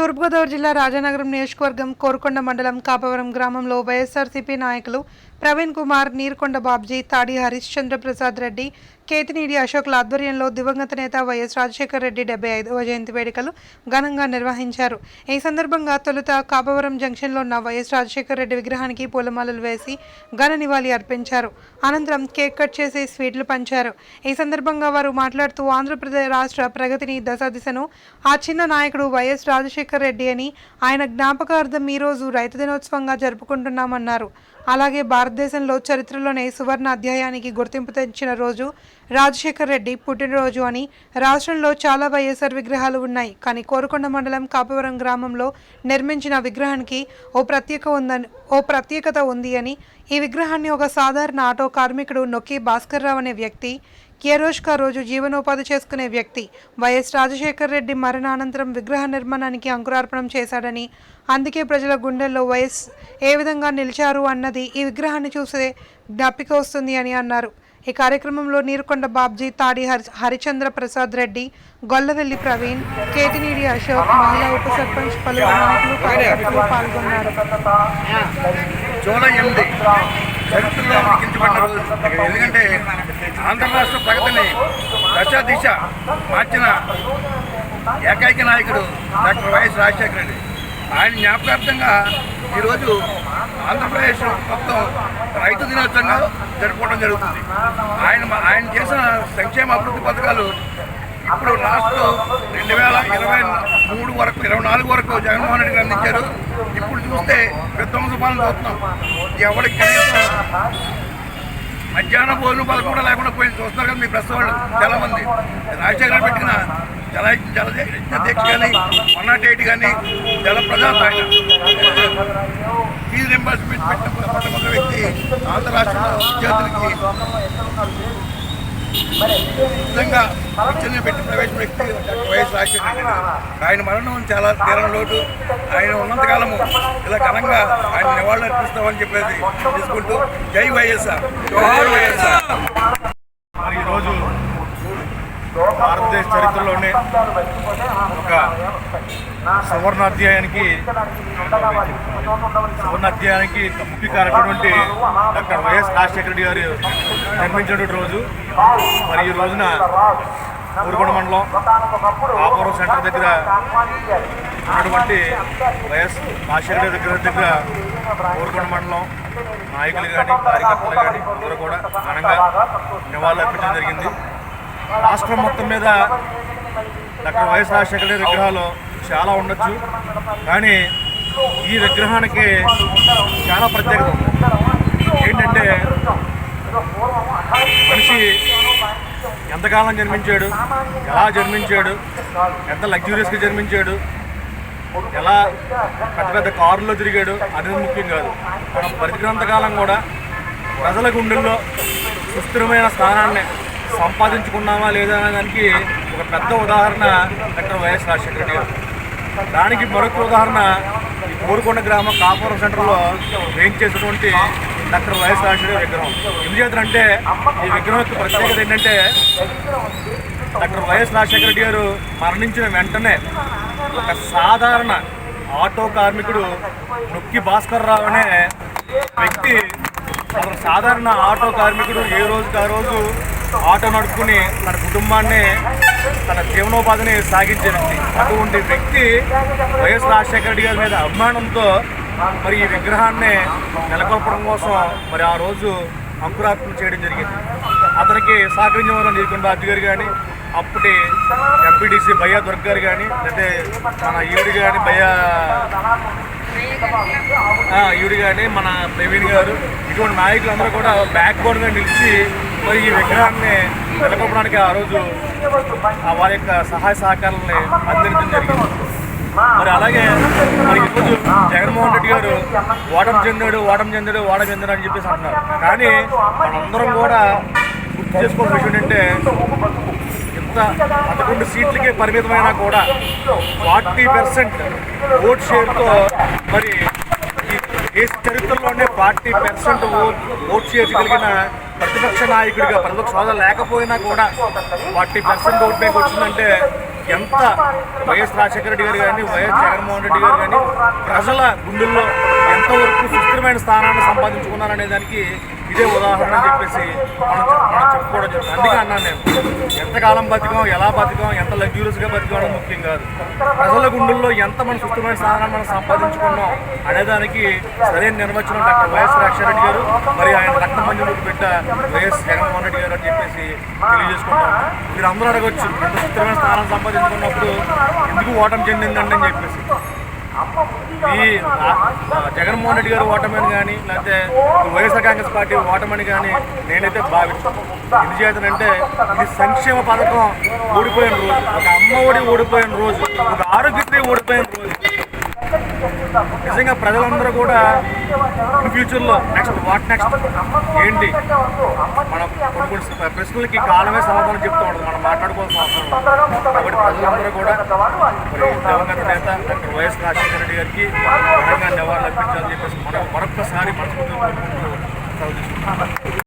తూర్పుగోదావరి జిల్లా రాజానగరం నియోజకవర్గం కోరుకొండ మండలం కాపవరం గ్రామంలో వైఎస్ఆర్సీపీ నాయకులు ప్రవీణ్ కుమార్ నీర్కొండ బాబ్జీ తాడి హరిశ్చంద్ర ప్రసాద్ రెడ్డి కేతినీడి అశోక్ల ఆధ్వర్యంలో దివంగత నేత వైఎస్ రాజశేఖర రెడ్డి డెబ్బై ఐదవ జయంతి వేడుకలు ఘనంగా నిర్వహించారు. ఈ సందర్భంగా తొలుత కాపవరం జంక్షన్లో ఉన్న వైఎస్ రాజశేఖర రెడ్డి విగ్రహానికి పూలమాలలు వేసి ఘన నివాళి అర్పించారు. అనంతరం కేక్ కట్ చేసి స్వీట్లు పంచారు. ఈ సందర్భంగా వారు మాట్లాడుతూ ఆంధ్రప్రదేశ్ రాష్ట్ర ప్రగతిని దశ దిశను ఆ చిన్న నాయకుడు వైఎస్ రాజశేఖర రెడ్డి అని ఆయన జ్ఞాపకార్థం ఈరోజు రైతు దినోత్సవంగా జరుపుకుంటున్నామన్నారు. అలాగే భారతదేశంలో చరిత్రలోనే సువర్ణ అధ్యాయానికి గుర్తింపు తెచ్చిన రోజు రాజశేఖర్ రెడ్డి పుట్టినరోజు అని రాష్ట్రంలో చాలా వైఎస్ఆర్ విగ్రహాలు ఉన్నాయి. కానీ కోరుకొండ మండలం కాపవరం గ్రామంలో నిర్మించిన విగ్రహానికి ఓ ప్రత్యేక ఉందని ఓ ప్రత్యేకత ఉంది అని ఈ విగ్రహాన్ని ఒక సాధారణ ఆటో కార్మికుడు నొక్కి భాస్కర్ రావు అనే వ్యక్తి ఏ రోజుకా రోజు జీవనోపాధి చేసుకునే వ్యక్తి. వైఎస్ రాజశేఖర్ రెడ్డి మరణానంతరం విగ్రహ నిర్మాణానికి అంకురార్పణం చేశాడని అందుకే ప్రజల గుండెల్లో వైఎస్ ఏ విధంగా నిలిచారు అన్నది ఈ విగ్రహాన్ని చూసే జ్ఞాపిక వస్తుంది అని అన్నారు. ఈ కార్యక్రమంలో నీరుకొండ బాబ్జీ తాడి హరి హరిచంద్ర ప్రసాద్ రెడ్డి గొల్లవెల్లి ప్రవీణ్ కేతినీడి అశోక్ మహిళా ఉప సర్పంచ్ పలువురు నాయకులు కార్యకర్తలు పాల్గొన్నారు. జూలై ఎనిమిది చరిత్రలో లిఖించబడిన రోజు. ఎందుకంటే ఆంధ్ర రాష్ట్ర ప్రగతిని దశ దిశ మార్చిన ఏకైక నాయకుడు డాక్టర్ వైఎస్ రాజశేఖర రెడ్డి. ఆయన జ్ఞాపకార్థంగా ఈరోజు ఆంధ్రప్రదేశ్ మొత్తం రైతు దినోత్సవంగా జరుపుకోవడం జరుగుతుంది. ఆయన ఆయన చేసిన సంక్షేమ అభివృద్ధి పథకాలు ఇప్పుడు లాస్ట్ రెండు వేల ఇరవై మూడు వరకు ఇరవై నాలుగు వరకు జగన్మోహన్ రెడ్డి గారు అందించారు ఇప్పుడు చూస్తే విధ్వంస పాలన చూస్తున్నాం ఎవరికి కనీసం మధ్యాహ్న భోజనం పాలు కూడా లేకుండా పోయింది. చూస్తున్నారు కదా మీ ప్రెస్ వాళ్ళు చాలా మంది రాజశేఖర పెట్టిన జల జల దీక్ష కానీ వన్ నాట్ ఎయిట్ కానీ జల ప్రజాత ఫీజు రింబర్స్మెంట్ పెట్టిన మొట్టమొదటి వ్యక్తి ఆంధ్ర రాష్ట్రంలో విద్యార్థులకి నిజంగా చిన్న పెట్టి ప్రవేశ వ్యక్తి వైఎస్ రాజశేఖర ఆయన మరణం చాలా తీరం లోటు. ఆయన ఉన్నంతకాలము ఇలా ఘనంగా ఆయన నివాళులు అర్పిస్తామని చెప్పేసి తీసుకుంటూ జై వైఎస్ఆర్. జై వైఎస్ఆర్. మరి ఈరోజు భారతదేశ చరిత్రలోనే ఒక సువర్ణ అధ్యాయానికి సువర్ణ అధ్యాయానికి ముఖ్య కారకుడు డాక్టర్ వైఎస్ రాజశేఖర రెడ్డి గారు జన్మించినటువంటి రోజు. మరి ఈ రోజున ఊరుగొండ మండలం ఆపురం సెంటర్ దగ్గర ఉన్నటువంటి వైఎస్ రాజశేఖర దగ్గర దగ్గర ఊరుగొండ మండలం నాయకులు కానీ కార్యకర్తలు కానీ అందరూ కూడా ఘనంగా నివాళులు అర్పించడం జరిగింది. రాష్ట్రం మొత్తం మీద డాక్టర్ వైఎస్ రాజశేఖర విగ్రహాలు చాలా ఉండొచ్చు. కానీ ఈ విగ్రహానికి చాలా ప్రత్యేకత ఉంది. ఏంటంటే మనిషి ఎంతకాలం జన్మించాడు? ఎలా జన్మించాడు? ఎంత లగ్జూరియస్గా జన్మించాడు? ఎలా పెద్ద పెద్ద కారుల్లో తిరిగాడు? అనేది ముఖ్యం కాదు. మనం బ్రతికినంతకాలం కూడా ప్రజల గుండెల్లో సుస్థిరమైన స్థానాన్ని సంపాదించుకున్నామా లేదా అనే దానికి ఒక పెద్ద ఉదాహరణ డాక్టర్ వైఎస్ రాజశేఖర గారు. దానికి మరొక ఉదాహరణ ఈ కోరుకొండ గ్రామ కాపురం సెంటర్లో వేయించేసినటువంటి డాక్టర్ వైఎస్ రాజశేఖర విగ్రహం. విగ్రహం అంటే ఈ విగ్రహం యొక్క ప్రత్యేకత ఏంటంటే డాక్టర్ వైఎస్ రాజశేఖర రెడ్డి గారు మరణించిన వెంటనే ఒక సాధారణ ఆటో కార్మికుడు నొక్కి భాస్కర్ రావు అనే వ్యక్తి ఒక సాధారణ ఆటో కార్మికుడు ఏ రోజుకి ఆ రోజు ఆటో నడుపుకుని తన కుటుంబాన్ని తన జీవనోపాధిని సాగించే వ్యక్తి. అటువంటి వ్యక్తి వైఎస్ రాజశేఖర రెడ్డి గారి మీద అభిమానంతో మరి ఈ విగ్రహాన్ని నెలకొల్పడం కోసం మరి ఆ రోజు అంకురార్పణ చేయడం జరిగింది. అతనికి సహకరించిన వారు నీలకొండ బాబు గారు కానీ అప్పటి ఎంపీడీసీ భయ్యా దుర్గ్ గారు కానీ లేకపోతే మన ఈవిడి కానీ భయ్యా ఈవిడి కానీ మన ప్రవీణ్ గారు ఇటువంటి నాయకులందరూ కూడా బ్యాక్ బోన్గా నిలిచి మరి ఈ విగ్రహాన్ని నెలకొల్పడానికి ఆ రోజు ఆ వారి యొక్క సహాయ సహకారాలని అందించడం జరిగింది. మరి అలాగే మరి ఈరోజు జగన్మోహన్ రెడ్డి గారు ఓటం చెందాడు ఓటం చెందాడు ఓటం చెందాడు అని చెప్పేసి అంటున్నారు. కానీ మనందరం కూడా గుర్తు చేసుకోవాల్సిన విషయం ఏంటంటే ఇంత పదకొండు సీట్లకే పరిమితమైనా కూడా ఫార్టీ పర్సెంట్ ఓట్ షేర్తో మరి ఈ దేశ చరిత్రలోనే forty percent vote vote share కలిగిన ప్రతిపక్ష నాయకుడిగా ప్రతిపక్ష హోదా లేకపోయినా కూడా ఫార్టీ పర్సెంట్ ఓట్ బ్యాంక్ వచ్చిందంటే ఎంత వైఎస్ రాజశేఖర రెడ్డి గారు కానీ వైఎస్ జగన్మోహన్ రెడ్డి గారు కానీ ప్రజల గుండెల్లో ఎంతవరకు సుస్థిరమైన స్థానాన్ని సంపాదించుకున్నారనే దానికి ఇదే ఉదాహరణ అని చెప్పేసి మనం మనం చెప్పుకోవడం జరుగుతుంది. అందుకే అన్నాను నేను ఎంతకాలం బతికాం ఎలా బతికాం ఎంత లగ్జూరియస్గా బతికాం ముఖ్యం కాదు. ప్రజల గుండెల్లో ఎంత మన సుస్థిరమైన స్థానాన్ని మనం సంపాదించుకున్నాం అనేదానికి సరైన నిర్వచనం డాక్టర్ వైఎస్ రాజశేఖరరెడ్డి గారు మరి ఆయన రక్త మంజూరు పెట్ట వైఎస్ జగన్మోహన్ రెడ్డి గారు అని చెప్పేసి తెలియజేసుకుంటాం. మీరు అందరూ అడగొచ్చు ఎంత సుస్థిరమైన స్థానం సంపాదించుకున్నప్పుడు ఎందుకు ఓటమి చెందిందండి అని చెప్పేసి. ఈ జగన్మోహన్ రెడ్డి గారు ఓటమని కానీ లేకపోతే వైఎస్ఆర్ కాంగ్రెస్ పార్టీ ఓటమని కానీ నేనైతే భావిస్తాను ఎందుచేతనంటే ఇది సంక్షేమ పథకం ఓడిపోయిన రోజు. ఒక అమ్మ ఒడి ఓడిపోయిన రోజు. ఒక ఆరోగ్యశ్రీ ఓడిపోయిన రోజు. నిజంగా ప్రజలందరూ కూడా ఇన్ ఫ్యూచర్లో నెక్స్ట్ వాట్ నెక్స్ట్? ఏంటి? మన కొన్ని కొన్ని ప్రశ్నలకి కాలమే సమాధానం చెప్తూ ఉంటుంది మనం మాట్లాడుకోవాల్సిన అవసరం కూడా దివంగత నేత డాక్టర్ వైఎస్ రాజశేఖర రెడ్డి గారికి ఘనంగా నివాళులు అర్పించాలని చెప్పేసి మనం మనస్ఫూర్తిగా